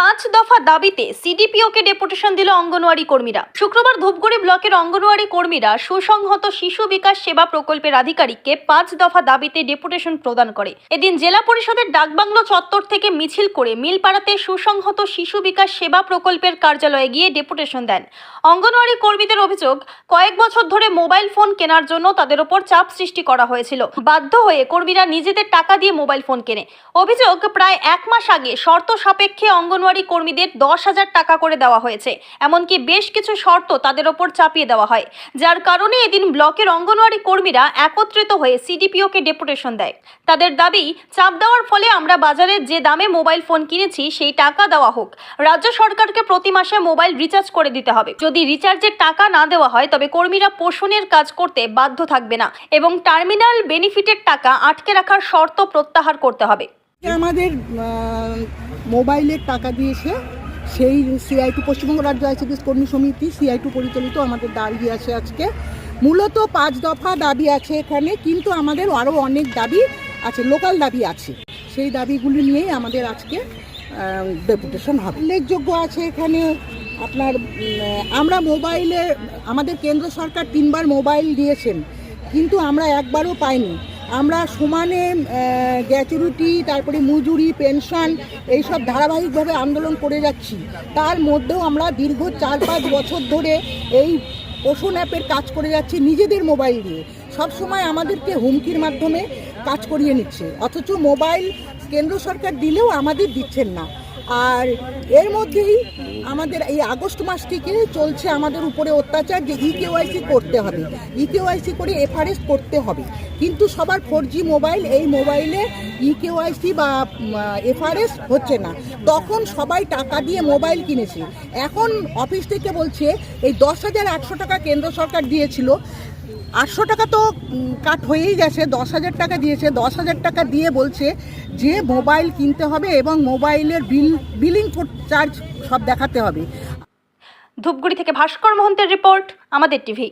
পাঁচ দফা দাবিতে সিডিপিওকে ডেপুটেশন দিল অঙ্গনওয়াড়ি কর্মীরা। শুক্রবার ধূপগুড়ি ব্লকের অঙ্গনওয়াড়ি কর্মীরা সুসংহত শিশু বিকাশ সেবা প্রকল্পের আধিকারিককে পাঁচ দফা দাবিতে ডেপুটেশন প্রদান করে। এদিন জেলা পরিষদের ডাকবাংলো চত্বর থেকে মিছিল করে মিলপাড়াতে সুসংহত শিশু বিকাশ সেবা প্রকল্পের কার্যালয়ে গিয়ে ডেপুটেশন দেন। অঙ্গনওয়াড়ি কর্মীদের অভিযোগ, কয়েক বছর ধরে মোবাইল ফোন কেনার জন্য তাদের ওপর চাপ সৃষ্টি করা হয়েছিল। বাধ্য হয়ে কর্মীরা নিজেদের টাকা দিয়ে মোবাইল ফোন কেনে। অভিযোগ, প্রায় এক মাস আগে শর্ত সাপেক্ষে অঙ্গনওয়াড়ি কর্মীদের দশ হাজার টাকা করে দেওয়া হয়েছে। এমনকি বেশ কিছু শর্ত তাদের ওপর চাপিয়ে দেওয়া হয়। যার কারণে এদিন ব্লকের অঙ্গনওয়াড়ি কর্মীরা একত্রিত হয়ে সিডিপিওকে ডেপুটেশন দেয়। তাদের দাবি, চাপ দেওয়ার ফলে আমরা বাজারে যে দামে মোবাইল ফোন কিনেছি, সেই টাকা দেওয়া হোক। রাজ্য সরকারকে প্রতি মাসে মোবাইল রিচার্জ করে দিতে হবে। যদি রিচার্জের টাকা না দেওয়া হয়, তবে কর্মীরা পোষণের কাজ করতে বাধ্য থাকবে না এবং টার্মিনাল বেনিফিটের টাকা আটকে রাখার শর্ত প্রত্যাহার করতে হবে। আমাদের মোবাইলের টাকা দিয়েছে, সেই সিআই টু পশ্চিমবঙ্গ রাজ্য আইসিডিএস কর্মী সমিতি সিআই টু পরিচালিত আমাদের দাবি আছে আজকে। মূলত পাঁচ দফা দাবি আছে এখানে, কিন্তু আমাদের আরও অনেক দাবি আছে লোকাল দাবি আছে। সেই দাবিগুলি নিয়েই আমাদের আজকে ডেপুটেশন হবে। উল্লেখযোগ্য আছে এখানে আপনার আমরা মোবাইলে, আমাদের কেন্দ্র সরকার তিনবার মোবাইল দিয়েছেন, কিন্তু আমরা একবারও পাইনি। আমরা সমানে গ্র্যাচুইটি তারপরে মজুরি, পেনশন, এইসব ধারাবাহিকভাবে আন্দোলন করে যাচ্ছি। তার মধ্যেও আমরা দীর্ঘ চার পাঁচ বছর ধরে এই পোষণ অ্যাপের কাজ করে যাচ্ছি নিজেদের মোবাইল দিয়ে। সব সময় আমাদেরকে হুমকির মাধ্যমে কাজ করিয়ে নিচ্ছে। অথচ মোবাইল কেন্দ্র সরকার দিলেও আমাদের দিচ্ছেন না। আর এর মধ্যেই আমাদের এই আগস্ট মাস থেকে চলছে আমাদের উপরে অত্যাচার যে ই কেওয়াইসি করতে হবে। ই কেওয়াইসি করে এফআরএস করতে হবে। কিন্তু সবার ফোর জি মোবাইল এই মোবাইলে ই কেওয়াইসি বা এফআরএস হচ্ছে না। তখন সবাই টাকা দিয়ে মোবাইল কিনেছে। এখন অফিস থেকে বলছে, এই দশ হাজার একশো টাকা কেন্দ্র সরকার দিয়েছিল। আটশো টাকা তো কাট হয়েই গেছে, দশ হাজার টাকা দিয়েছে, দশ হাজার টাকা দিয়ে বলছে যে মোবাইল কিনতে হবে এবং মোবাইলের বিল, বিলিং চার্জ সব দেখাতে হবে। ধূপগুড়ি থেকে ভাস্কর মহন্তের রিপোর্ট, আমাদের টিভি।